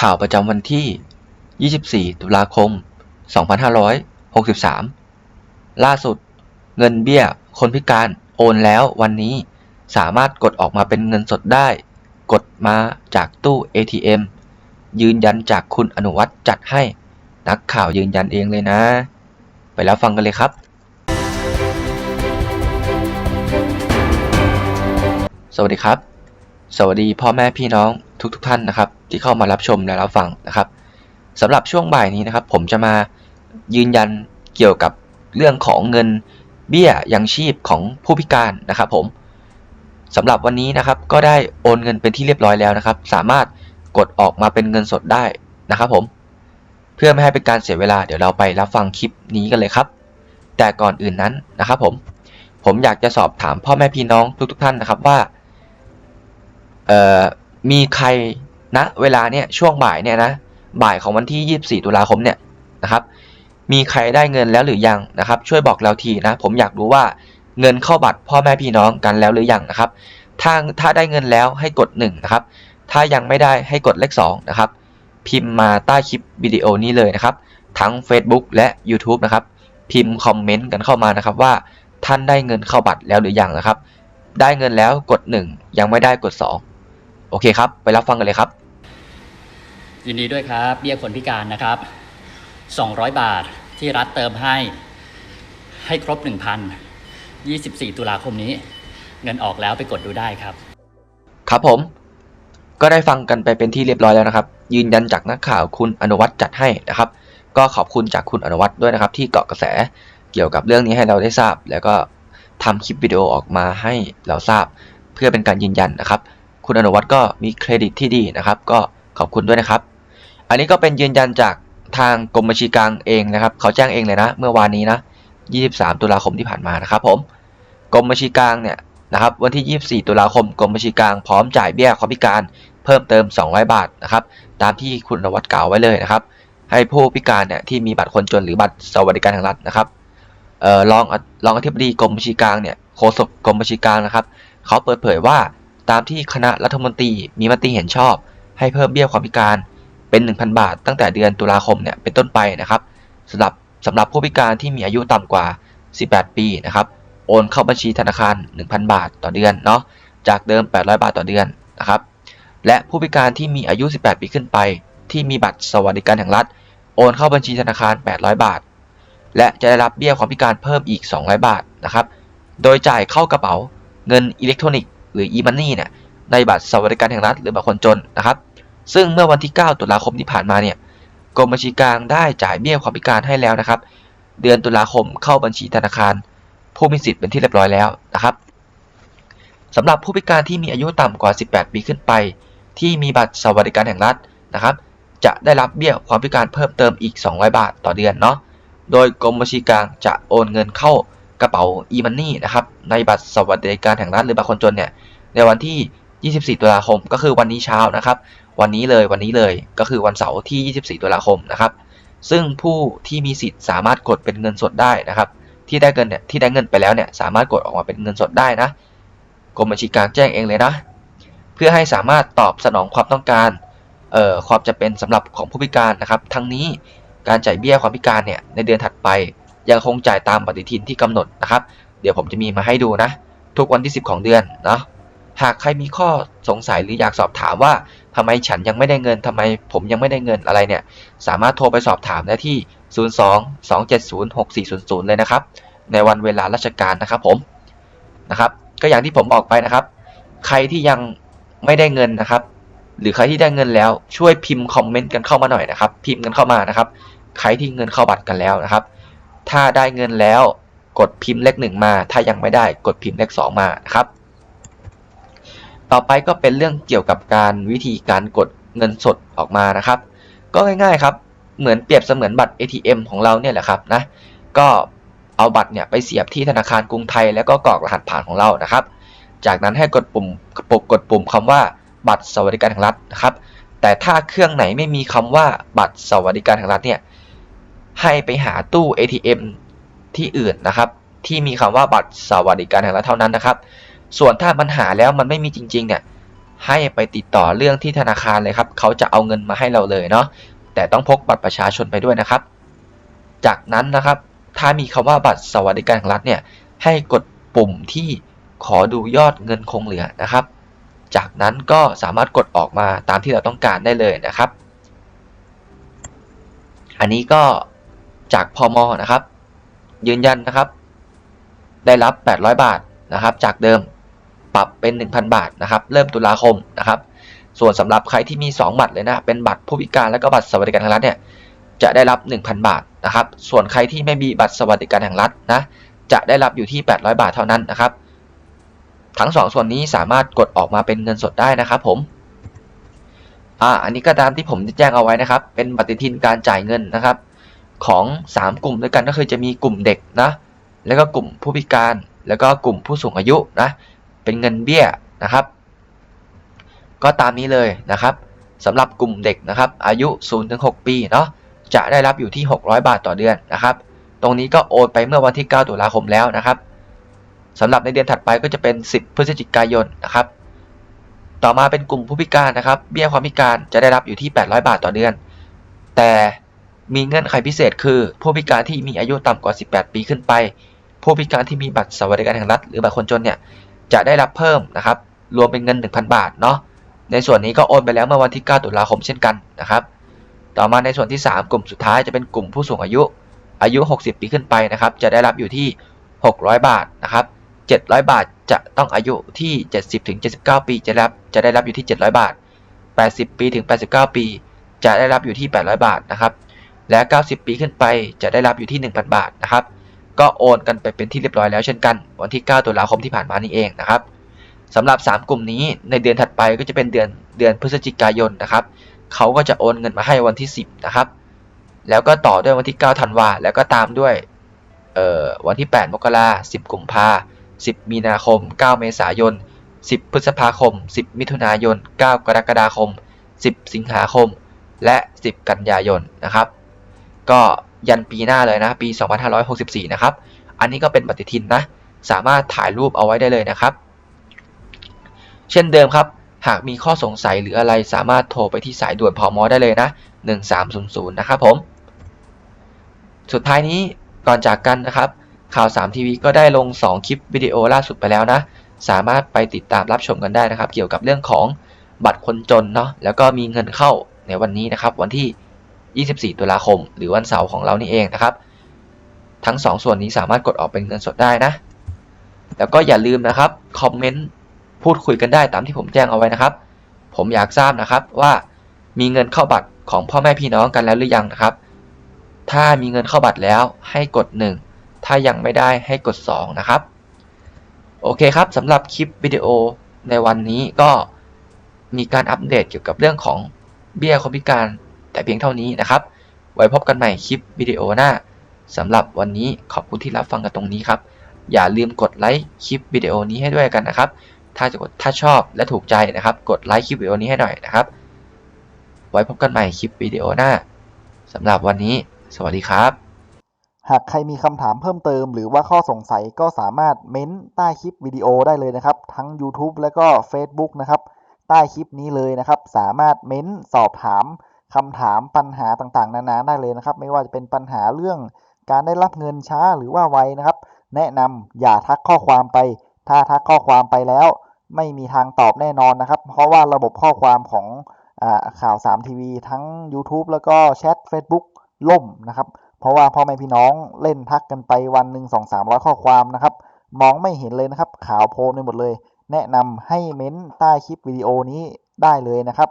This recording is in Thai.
ข่าวประจำวันที่ 24 ตุลาคม 2563 ล่าสุด เงินเบี้ย คนพิการโอนแล้ววันนี้สามารถกดออกมาเป็นเงินสดได้ กดมาจากตู้ ATM ยืนยันจากคุณอนุวัฒน์จัดให้ นักข่าวยืนยันเองเลยนะ ไปแล้วฟังกันเลยครับ สวัสดีครับ สวัสดีพ่อแม่พี่น้องทุกๆทท่านนะครับ ที่เข้ามารับชมและรับฟังนะครับสำหรับช่วงบ่ายนี้นะครับ ผมจะมายืนยันเกี่ยวกับเรื่องของเงินเบี้ยยังชีพของผู้พิการนะครับผมสำหรับวันนี้นะครับก็ได้โอนเงินเป็นที่เรียบร้อยแล้วนะครับ สามารถกดออกมาเป็นเงินสดได้นะครับผมเพื่อไม่ให้เป็นการเสียเวลาเดี๋ยวเราไปรับฟังคลิปนี้กันเลยครับ แต่ก่อนอื่นนั้นนะครับผมผมอยากจะสอบถามพ่อแม่พี่น้องทุกๆทท่านนะครับว่า เอ่อมีใครณนะเวลาเนี่ยช่วงบ่ายเนี่ยนะบ่ายของวันที่ 24 ตุลาคมเนี่ยนะครับ มีใครได้เงินแล้วหรือยังนะครับ ช่วยบอกเราทีนะ ผมอยากรู้ว่าเงินเข้าบัตรพ่อแม่พี่น้องกันแล้วหรือยังนะครับ ถ้าถ้าได้เงินแล้วให้กด1นะครับ ถ้ายังไม่ได้ให้กดเลข2นะครับ พิมพ์มาใต้คลิปวิดีโอนี้เลยนะครับ ทั้ง Facebook และ YouTube นะครับ พิมพ์คอมเมนต์กันเข้ามานะครับว่าท่านได้เงินเข้าบัตรแล้วหรือยังนะครับ ได้เงินแล้วกด 1 ยังไม่ได้กด 2 โอเคครับ ไปรับฟังกันเลยครับ ยินดีด้วยครับ เบี้ยคนพิการนะครับ 200 บาทที่รัฐเติมให้ ให้ครบ 1,000 24 ตุลาคมนี้ เงินออกแล้วไปกดดูได้ครับ ครับผม ก็ได้ฟังกันไปเป็นที่เรียบร้อยแล้วนะครับ ยืนยันจากนักข่าวคุณอนุวัฒน์จัดให้นะครับ ก็ขอบคุณจากคุณอนุวัฒน์ด้วยนะครับ ที่เกาะกระแสเกี่ยวกับเรื่องนี้ให้เราได้ทราบ แล้วก็ทำคลิปวิดีโอออกมาให้เราทราบ เพื่อเป็นการยืนยันนะครับ คุณอนุวัฒน์ก็มีเครดิตที่ดีนะครับ ก็ขอบคุณด้วยนะครับ อันนี้ก็เป็นยืนยันจากทางกรมบัญชีกลางเองนะครับ เขาแจ้งเองเลยนะ เมื่อวานนี้นะ 23 ตุลาคมที่ผ่านมานะครับผมกรมบัญชีกลางเนี่ยนะครับวันที่ 24 ตุลาคมกรมบัญชีกลางพร้อมจ่ายเบี้ยความพิการเพิ่มเติม 200 บาทนะครับตามที่คุณอนุวัฒน์กล่าวไว้เลยนะครับ ให้ผู้พิการเนี่ยที่มีบัตรคนจนหรือบัตรสวัสดิการแห่งรัฐนะครับออรองรองอธิบดีกรมบัญชีกลางเนี่ยโฆษกกรมบัญชีกลางนะครับเขาเปิดเผยว่า ตามที่คณะรัฐมนตรีมีมติเห็นชอบ ให้เพิ่มเบี้ยความพิการเป็น 1,000 บาท ตั้งแต่เดือนตุลาคมเนี่ยเป็นต้นไปนะครับสำหรับสำหรับผู้พิการที่มีอายุต่ำกว่า 18 ปีนะครับโอนเข้าบัญชีธนาคาร 1,000 บาทต่อเดือนเนาะจากเดิม 800 บาทต่อเดือนนะครับและผู้พิการที่มีอายุ 18 ปีขึ้นไป ที่มีบัตรสวัสดิการแห่งรัฐ โอนเข้าบัญชีธนาคาร 800 บาท และจะได้รับเบี้ยความพิการเพิ่มอีก 200 บาทนะครับโดยจ่ายเข้ากระเป๋าเงินอิเล็กทรอนิกส์ รือ e-money เนี่ยในบัตรสวัสดิการแห่งรัฐหรือบัตรคนจนนะครับ ซึ่งเมื่อวันที่ 9 ตุลาคมที่ผ่านมาเนี่ยกรมบัญชีกลางได้จ่ายเบี้ยความพิการให้แล้วนะครับ เดือนตุลาคมเข้าบัญชีธนาคาร ผู้มีสิทธิ์เป็นที่เรียบร้อยแล้วนะครับสำหรับผู้พิการที่มีอายุต่ำกว่า 18 ปีขึ้นไป ที่มีบัตรสวัสดิการแห่งรัฐนะครับ จะได้รับเบี้ยความพิการเพิ่มเติมอีก 200 บาทต่อเดือนเนาะโดยกรมบัญชีกลางจะโอนเงินเข้า กระเป๋า e-money นะครับในบัตรสวัสดิการแห่งรัฐหรือบัตรคนจนเนี่ยในวันที่ 24 ตุลาคม ก็คือวันนี้เช้านะครับ วันนี้เลยวันนี้เลยก็คือวันเสาร์ที่ 24 ตุลาคมนะครับ ซึ่งผู้ที่มีสิทธิ์สามารถกดเป็นเงินสดได้นะครับ ที่ได้เงินเนี่ยที่ได้เงินไปแล้วเนี่ยสามารถกดออกมาเป็นเงินสดได้นะกรมบัญชีกลางแจ้งเองเลยนะเพื่อให้สามารถตอบสนองความต้องการเอ่อความจำเป็นสำหรับของผู้พิการนะครับ ทั้งนี้การจ่ายเบี้ยความพิการเนี่ยในเดือนถัดไป ยังคงจ่ายตามปฏิทินที่กำหนดนะครับ เดี๋ยวผมจะมีมาให้ดูนะ ทุกวันที่ 10 ของเดือนเนาะหากใครมีข้อสงสัยหรืออยากสอบถามว่าทำไมฉันยังไม่ได้เงินทำไมผมยังไม่ได้เงินอะไรเนี่ย สามารถโทรไปสอบถามได้ที่ 02 270 6400 เลยนะครับ ในวันเวลาราชการนะครับผมนะครับ ก็อย่างที่ผมบอกไปนะครับ ใครที่ยังไม่ได้เงินนะครับ หรือใครที่ได้เงินแล้วช่วยพิมพ์คอมเมนต์กันเข้ามาหน่อยนะครับ พิมพ์กันเข้ามานะครับ ใครที่เงินเข้าบัตรกันแล้วนะครับ ถ้าได้เงินแล้วกดพิมพ์เลขหนึ่งมา ถ้ายังไม่ได้กดพิมพ์เลขสองมานะครับ ต่อไปก็เป็นเรื่องเกี่ยวกับการวิธีการกดเงินสดออกมานะครับ ก็ง่ายๆครับ เหมือนเปรียบเสมือนบัตร ATM ของเราเนี่ยแหละครับนะ ก็เอาบัตรเนี่ยไปเสียบที่ธนาคารกรุงไทย แล้วก็กรอกรหัสผ่านของเรานะครับ จากนั้นให้กดปุ่มปกกดปุ่มคำว่าบัตรสวัสดิการแห่งรัฐนะครับ แต่ถ้าเครื่องไหนไม่มีคำว่าบัตรสวัสดิการแห่งรัฐเนี่ย ให้ไปหาตู้ ATM ที่อื่นนะครับ ที่มีคำว่าบัตรสวัสดิการแห่งรัฐเท่านั้นนะครับ ส่วนถ้ามันหาแล้วมันไม่มีจริง ๆ เนี่ยให้ไปติดต่อเรื่องที่ธนาคารเลยครับเขาจะเอาเงินมาให้เราเลยเนาะแต่ต้องพกบัตรประชาชนไปด้วยนะครับ จากนั้นนะครับ ถ้ามีคำว่าบัตรสวัสดิการแห่งรัฐเนี่ยให้กดปุ่มที่ขอดูยอดเงินคงเหลือนะครับ จากนั้นก็สามารถกดออกมาตามที่เราต้องการได้เลยนะครับ อันนี้ก็ จากพมนะครับ ยืนยันนะครับ ได้รับ 800 บาทนะครับ จากเดิมปรับเป็น 1,000 บาทนะครับ เริ่มตุลาคมนะครับ ส่วนสำหรับใครที่มี 2 บัตรเลยนะ เป็นบัตรผู้พิการและก็บัตรสวัสดิการแห่งรัฐเนี่ยจะได้รับ 1,000 บาทนะครับ ส่วนใครที่ไม่มีบัตรสวัสดิการแห่งรัฐนะจะได้รับอยู่ที่ 800 บาทเท่านั้นนะครับ ทั้ง 2ส่วนนี้สามารถกดออกมาเป็นเงินสดได้นะครับผมอ่าอันนี้ก็ตามที่ผมแจ้งเอาไว้นะครับ เป็นปฏิทินการจ่ายเงินนะครับ ของ 3 กลุ่มด้วยกันก็คือจะมีกลุ่มเด็กนะแล้วก็กลุ่มผู้พิการแล้วก็กลุ่มผู้สูงอายุนะเป็นเงินเบี้ยนะครับ ก็ตามนี้เลยนะครับสำหรับกลุ่มเด็กนะครับ อายุ 0-6 ปีเนาะจะได้รับอยู่ที่ 600 บาทต่อเดือนนะครับ ตรงนี้ก็โอนไปเมื่อวันที่ 9 ตุลาคมแล้วนะครับสำหรับในเดือนถัดไปก็จะเป็น 10 พฤศจิกายนนะครับ ต่อมาเป็นกลุ่มผู้พิการนะครับ เบี้ยความพิการจะได้รับอยู่ที่ 800 บาทต่อเดือน แต่ มีเงื่อนไขพิเศษคือ ผู้พิการที่มีอายุต่ำกว่า 18 ปีขึ้นไป ผู้พิการที่มีบัตรสวัสดิการแห่งรัฐหรือบัตรคนจนเนี่ยจะได้รับเพิ่มนะครับรวมเป็นเงิน 1,000 บาทเนาะในส่วนนี้ก็โอนไปแล้วเมื่อวันที่ 9 ตุลาคมเช่นกันนะครับต่อมาในส่วนที่ 3 กลุ่มสุดท้ายจะเป็นกลุ่มผู้สูงอายุอายุ 60 ปีขึ้นไปนะครับจะได้รับอยู่ที่ 600 บาทนะครับ700 บาทจะต้องอายุที่ 70ถึง79 ปีจะรับจะได้รับอยู่ที่ 700 บาท 80 ปีถึง 89 ปี จะได้รับอยู่ที่ 800 บาทนะครับ และ 90 ปีขึ้นไปจะได้รับอยู่ที่ 1,000 บาทนะครับ ก็โอนกันไปเป็นที่เรียบร้อยแล้วเช่นกัน วันที่ 9 ตุลาคมที่ผ่านมานี่เองนะครับสำหรับ 3 กลุ่มนี้ในเดือนถัดไปก็จะเป็นเดือนเดือนพฤศจิกายนนะครับเขาก็จะโอนเงินมาให้วันที่ 10 นะครับ แล้วก็ต่อด้วยวันที่ 9 ธันวา แล้วก็ตามด้วยเอ่อวันที่ 8 มกราคม 10 กุมภา10 มีนาคม 9 เมษายน 10 พฤษภาคม 10 มิถุนายน 9 กรกฎาคม 10 สิงหาคม และ 10 กันยายนนะครับ ก็ยันปีหน้าเลยนะ ปี 2564 นะครับ อันนี้ก็เป็นปฏิทินนะ สามารถถ่ายรูปเอาไว้ได้เลยนะครับ เช่นเดิมครับ หากมีข้อสงสัยหรืออะไรสามารถโทรไปที่สายด่วนพอมอได้เลยนะ 1300 นะครับผม สุดท้ายนี้ก่อนจากกันนะครับ ข่าว 3 ทีวีก็ได้ลง 2 คลิปวิดีโอล่าสุดไปแล้วนะ สามารถไปติดตามรับชมกันได้นะครับ เกี่ยวกับเรื่องของบัตรคนจนเนาะ แล้วก็มีเงินเข้าในวันนี้นะครับ วันที่ 24 ตุลาคม หรือวันเสาร์ของเรานี่เองนะครับ ทั้ง 2 ส่วนนี้สามารถกดออกเป็นเงินสดได้นะ แล้วก็อย่าลืมนะครับคอมเมนต์พูดคุยกันได้ตามที่ผมแจ้งเอาไว้นะครับ ผมอยากทราบนะครับว่ามีเงินเข้าบัตรของพ่อแม่พี่น้องกันแล้วหรือยังนะครับ ถ้ามีเงินเข้าบัตรแล้วให้กด 1 ถ้ายังไม่ได้ให้กด 2 นะครับ โอเคครับสำหรับคลิปวิดีโอในวันนี้ก็มีการอัปเดตเกี่ยวกับเรื่องของเบี้ยคนพิการ แต่เพียงเท่านี้นะครับ ไว้พบกันใหม่คลิปวิดีโอหน้าสำหรับวันนี้ขอบคุณที่รับฟังกันตรงนี้ครับ อย่าลืมกดไลค์คลิปวิดีโอนี้ให้ด้วยกันนะครับ ถ้าจะกดถ้าชอบและถูกใจนะครับ กดไลค์คลิปวิดีโอนี้ให้หน่อยนะครับ ไว้พบกันใหม่คลิปวิดีโอหน้าสำหรับวันนี้ สวัสดีครับ หากใครมีคำถามเพิ่มเติม หรือว่าข้อสงสัยก็สามารถเม้นใต้คลิปวิดีโอได้เลยนะครับ ทั้ง YouTube และก็ Facebook นะครับ ใต้คลิปนี้เลยนะครับ สามารถเม้นสอบถาม คำถามปัญหาต่างๆ นานาได้เลยนะครับ ไม่ว่าจะเป็นปัญหาเรื่องการได้รับเงินช้าหรือว่าไวนะครับ แนะนำอย่าทักข้อความไป ถ้าทักข้อความไปแล้ว ไม่มีทางตอบแน่นอนนะครับ เพราะว่าระบบข้อความของอข่าว3ทีวีทั้ง YouTube แล้วก็แชท Facebook ล่มนะครับ เพราะว่าพ่อแม่พี่น้องเล่นทักกันไปวันหนึ่งสองสามร้อยข้อความนะครับ มองไม่เห็นเลยนะครับ ขาวโพลนไปหมดเลย แนะนำให้เม้นใต้คลิปวิดีโอนี้ได้เลยนะครับ